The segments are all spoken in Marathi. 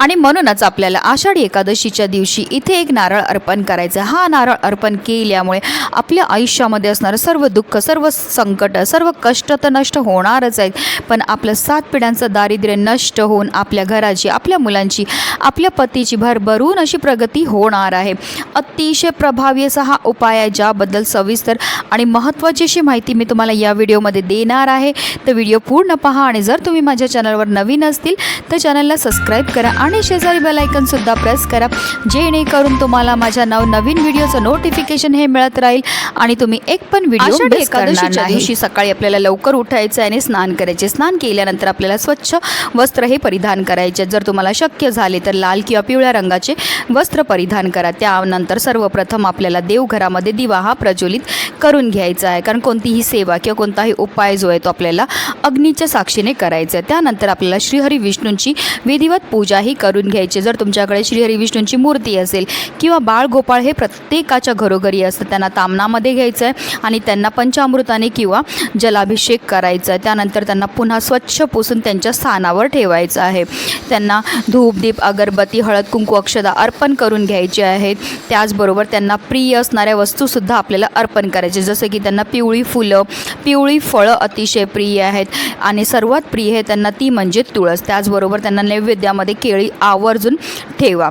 आणि म्हणूनच आपल्याला आषाढी एकादशीच्या दिवशी इथे एक नारळ अर्पण करायचं. हा नारळ अर्पण केल्यामुळे आपल्या आयुष्यामध्ये असणारं सर्व दुःख सर्व संकट सर्व कष्ट तर नष्ट होणारच आहेत. पण आपलं सात पिढ्यांचं दारिद्र्य नष्ट होऊन आपल्या घराची आपल्या मुलांची आपल्या पतीची भरभरून अशी प्रगती होणार आहे. अतिशय प्रभावी असा हा उपाय आहे ज्याबद्दल सविस्तर आणि महत्त्वाची अशी माहिती मी तुम्हाला या व्हिडिओमध्ये देणार आहे. तर व्हिडिओ पूर्ण पहा आणि जर तुम्ही माझ्या चॅनलवर नवीन असतील तर चॅनलला सबस्क्राईब करा आणि शेजारी बेल सुद्धा प्रेस करा. जेणेकरून तुम्हाला माझ्या नवनवीन व्हिडिओचं नोटिफिकेशन हे मिळत राहील आणि तुम्ही एक पण व्हिडिओ एकादशीच्या. दिवशी सकाळी आपल्याला लवकर उठायचं आहे आणि स्नान करायचे. स्नान केल्यानंतर आपल्याला स्वच्छ वस्त्र हे परिधान करायचे. जर तुम्हाला शक्य झाले तर लाल किंवा पिवळ्या रंगाचे वस्त्र परिधान करा. त्यानंतर सर्वप्रथम आपल्याला देवघरामध्ये दिवा हा प्रज्वलित करून घ्यायचा आहे. कारण कोणतीही सेवा किंवा कोणताही उपाय जो आहे तो आपल्याला अग्नीच्या साक्षीने करायचा आहे. त्यानंतर आपल्याला श्रीहरी विष्णूंची विधिवत पूजाही करून घ्यायचे. जर तुमच्याकडे श्रीहरी विष्णूंची मूर्ती असेल किंवा बाळ गोपाळ हे प्रत्येकाच्या घरोघरी असतं त्यांना तामनामध्ये घ्यायचं आहे आणि त्यांना पंचामृताने किंवा जलाभिषेक करायचा आहे त्यानंतर त्यांना पुन्हा स्वच्छ पुसून त्यांच्या स्थानावर ठेवायचं आहे. त्यांना धूप दीप अगरबत्ती हळद कुंकू अक्षदा अर्पण करून घ्यायचे आहेत. त्याचबरोबर त्यांना प्रिय असणाऱ्या वस्तूसुद्धा आपल्याला अर्पण करायचे. जसं की त्यांना पिवळी फुलं पिवळी फळं अतिशय प्रिय आहेत. आणि सर्वात प्रिय आहे त्यांना ती म्हणजे तुळस. त्याचबरोबर त्यांना नैवेद्यामध्ये केळी आवर्जून ठेवा.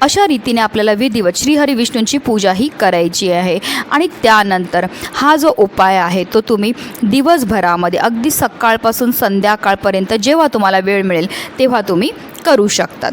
अशा रीतीने आपल्याला विधिवत श्रीहरी विष्णूंची पूजा ही करायची आहे. आणि त्यानंतर हा जो उपाय आहे तो तुम्ही दिवसभरामध्ये अगदी सकाळपासून संध्याकाळपर्यंत जेव्हा तुम्हाला वेळ मिळेल तेव्हा तुम्ही करू शकतात.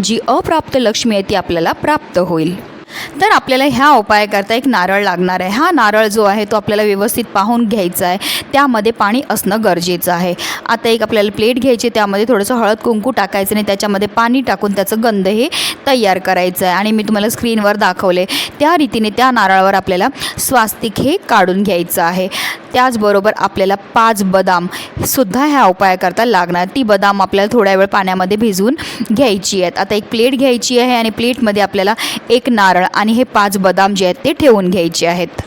जी अप्राप्त लक्ष्मी आहे ती आपल्याला प्राप्त होईल. तर आपल्याला ह्या उपायाकरता एक नारळ लागणार आहे. हा नारळ जो आहे तो आपल्याला व्यवस्थित पाहून घ्यायचा आहे. त्यामध्ये पाणी असणं गरजेचं आहे. आता एक आपल्याला प्लेट घ्यायची त्यामध्ये थोडंसं हळद कुंकू टाकायचं आणि त्याच्यामध्ये पाणी टाकून त्याचं गंध हे तयार करायचं आहे. आणि मी तुम्हाला स्क्रीनवर दाखवले. त्या रीतीने त्या नारळावर आपल्याला स्वास्तिक हे काढून घ्यायचं आहे. त्याचबरोबर आपल्याला पाच बदाम सुद्धा ह्या उपायाकरता लागणार. ती बदाम आपल्याला थोड्या वेळ पाण्यामध्ये भिजवून घ्यायची आहेत. आता एक प्लेट घ्यायची आहे आणि प्लेटमध्ये आपल्याला एक नारळ आणि हे पाच बदाम जे आहेत ते ठेवून घ्यायचे आहेत.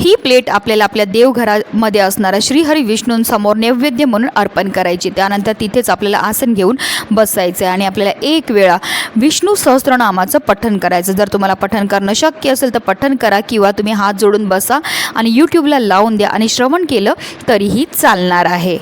ही प्लेट आपल्याला आपल्या देवघरामध्ये असणाऱ्या श्रीहरी विष्णूंसमोर नैवेद्य म्हणून अर्पण करायची. त्यानंतर तिथेच आपल्याला आसन घेऊन बसायचं आहे आणि आपल्याला एक वेळा विष्णू सहस्त्रनामाचं पठण करायचं. जर तुम्हाला पठण करणं शक्य असेल तर पठण करा किंवा तुम्ही हात जोडून बसा आणि यूट्यूबला लावून द्या आणि श्रवण केलं तरीही चालणार आहे.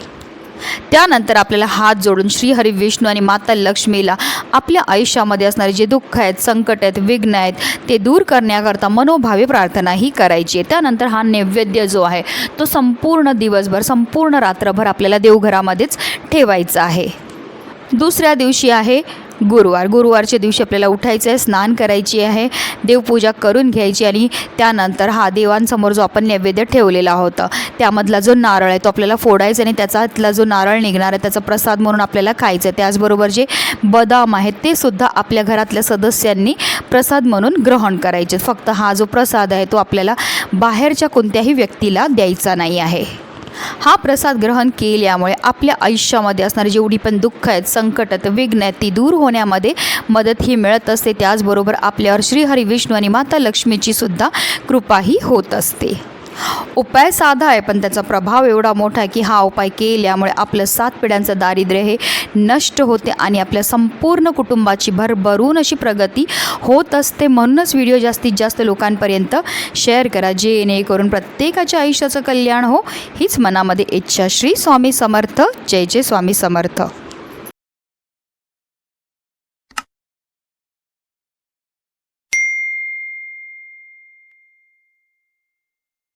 त्यानंतर आपल्याला हात जोडून श्रीहरी विष्णू आणि माता लक्ष्मीला आपल्या आयुष्यामध्ये असणारे जे दुःख आहेत संकट आहेत विघ्न आहेत ते दूर करण्याकरता मनोभावे प्रार्थनाही करायची आहे. त्यानंतर हा नैवेद्य जो आहे तो संपूर्ण दिवसभर संपूर्ण रात्रभर आपल्याला देवघरामध्येच ठेवायचा आहे. दुसऱ्या दिवशी आहे गुरुवार. गुरुवारच्या दिवशी आपल्याला उठायचं आहे स्नान करायची आहे देवपूजा करून घ्यायची आणि त्यानंतर हा देवांसमोर जो आपण नैवेद्य ठेवलेला होता त्यामधला जो नारळ आहे तो आपल्याला फोडायचा आणि त्याच्यातला जो नारळ निघणार आहे त्याचा प्रसाद म्हणून आपल्याला खायचं आहे त्याचबरोबर जे बदाम आहेत ते सुद्धा आपल्या घरातल्या सदस्यांनी प्रसाद म्हणून ग्रहण करायचे. फक्त हा जो प्रसाद आहे तो आपल्याला बाहेरच्या कोणत्याही व्यक्तीला द्यायचा नाही आहे. हा प्रसाद ग्रहण केल्यामुळे आपल्या आयुष्यामध्ये असणारी जेवढी पण दुःख आहेत संकट आहेत विघ्न आहेत ती दूर होण्यामध्ये मदत ही मिळत असते. त्याचबरोबर आपल्यावर श्रीहरी विष्णू आणि माता लक्ष्मीची सुद्धा कृपाही होत असते. उपाय साधा आहे पण त्याचा प्रभाव एवढा मोठा आहे की हा उपाय केल्यामुळे आपलं सात पिढ्यांचं दारिद्र्य हे नष्ट होते आणि आपल्या संपूर्ण कुटुंबाची भरभरून अशी प्रगती होत असते. म्हणूनच व्हिडिओ जास्तीत जास्त लोकांपर्यंत शेअर करा जेणेकरून प्रत्येकाच्या आयुष्याचं कल्याण हो. हीच मनामध्ये इच्छा. श्री स्वामी समर्थ. जय जय स्वामी समर्थ.